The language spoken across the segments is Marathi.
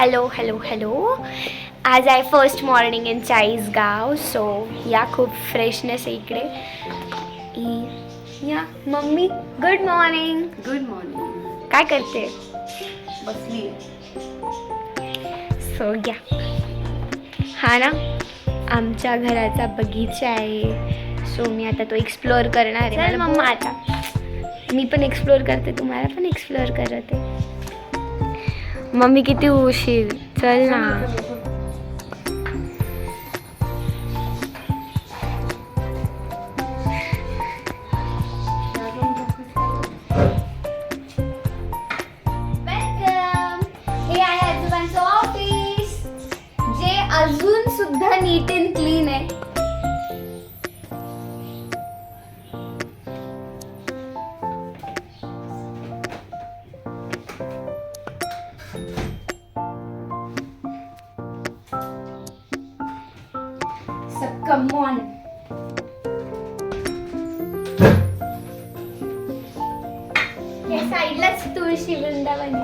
हॅलो हॅलो हॅलो आज आहे first morning in Chalisgaon so या खूप फ्रेशनेस आहे इकडे. या mummy good morning good morning काय करते? बसली सो या हा ना आमच्या घराचा बगीचा आहे. सो मी आता तो एक्सप्लोअर करणार आहे. मम्मा. आता मी पण एक्सप्लोअर करते तुम्हाला पण एक्सप्लोअर करत. आहे मम्मी किती उशीर. चल ना. Come on. हे साईडलाच तुळशी वृंदावन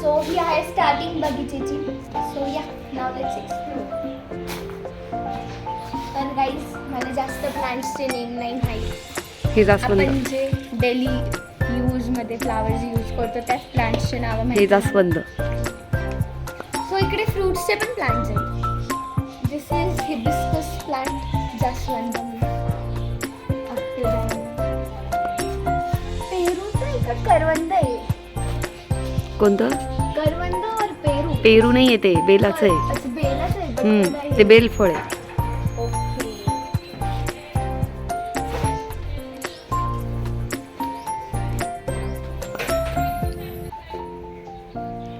सो ही आहे स्टार्टिंग बगीचेची. सो या नाव लेट्स एक्सप्लोर तर गाईज मला जास्त प्लांट्सचे नेम नाही माहीत. हे जास्वंद आपण जे डेली यूजमध्ये फ्लावर्स यूज करतो त्याच प्लांट्सचे नावं माहिती जास्वंद सो इकडे फ्रुट्सचे पण प्लांट्स आहेत. दिस इज हिबिस्कस प्लांट जास्वंद पेरूचं करवंद आहे. कोणतं? करवंद और पेरू. पेरू नाही येते बेलाचं आहे. बेलाच आहे ते हे- बेल फळ आहे. ओके.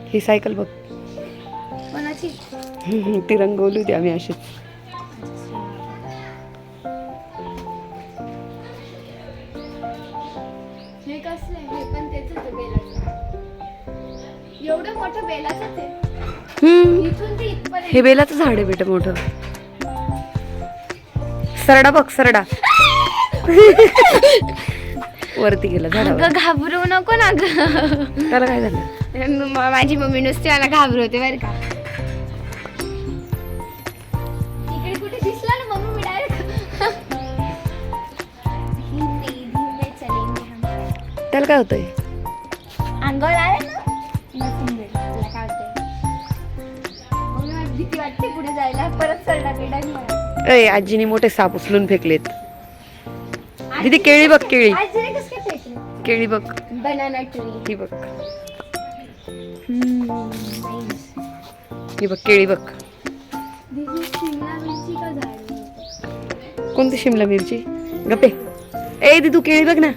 ही सायकल बघ. ती रंगवली होती आम्ही अशीच. हे बेलाचं. हे झाड आहे बेटा मोठं. सरडा बघ सरडा. वरती गेला अगं घाबरू नको ना ग. त्याला काय झालं? माझी मम्मी नुसती मला घाबरवते बरं का. त्याला काय होतंय? अंगावर आले ना? बसून जाईल तुला काय होतंय? मम्मी मला भीती वाटते पुढे जायला. परत चढला बेडा अय आजीने मोठे साप उचलून फेकलेत. दीदी केळी बघ केळी. आज जरी कसं काय फेकले? केळी बघ. बनाना ट्री ही बघ. ही बघ केळी बघ. शिमला मिरची का झाड कोणती शिमला मिरची? गप्पे. ए दी तू केळी बघ ना.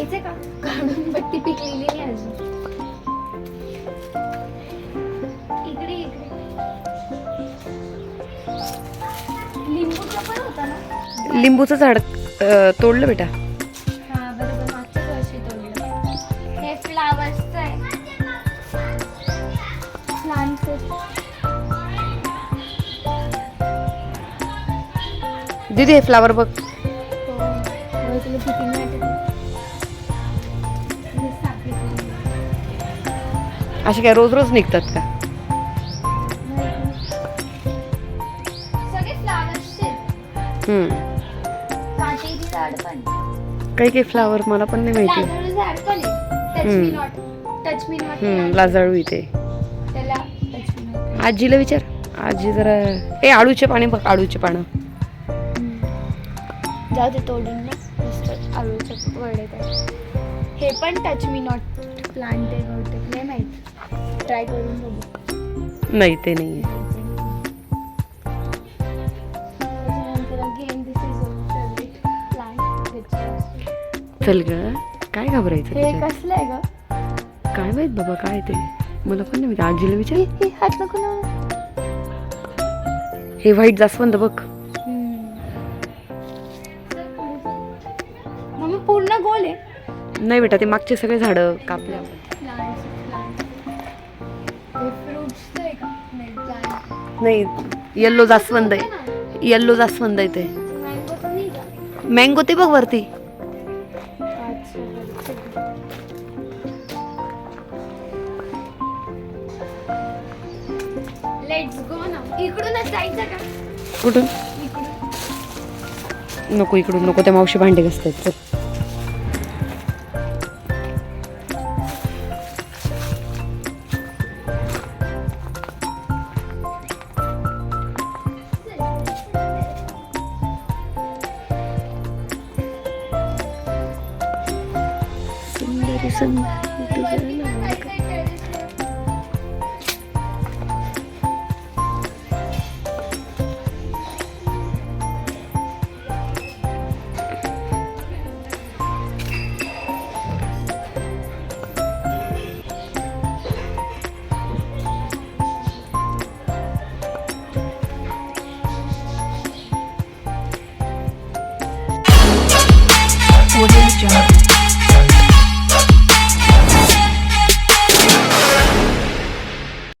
खायचं का? काढून पट्टी पिकलेली नाही अजून. इकडे इकडे. लिंबूचा पण होता ना? लिंबूचं झाड तोडलं बेटा. हा बरोबर. मागच्याच वर्षी तोडलं. हे फ्लावर्सचं आहे. प्लांट दीदी हे फ्लावर बघ. असे काय रोज रोज निघतात का? काही काही फ्लावर मला पण नाही माहिती. लाजाळू इथे. आजीला विचार. आजी जरा ए आळूचे पाणी बघ आळूचे पानं. जाऊ दे तोडून आळूचं हे पण टच मी नॉट प्लांट माहीत ट्राय करून बघू. नाही ते नाही is- चल ग काय घाबरायचं हे? कसलं आहे ग? काय माहीत बाबा काय ते? मला पण नाही आजीला विचार. हे हात नको ना हे व्हाईट जास्वंद बघ. मम्मी पूर्ण गोल आहे. नाही बेटा ते मागचे सगळे झाडं कापल्या नाही येल्लो जास्वंद आहे. येल्लो जास्वंद आहे ते. मँगो ते बघ वरती. कुठून? नको इकडून नको ते मावशी भांडे घसतात. cái sân từ dưới là Audio Jungle.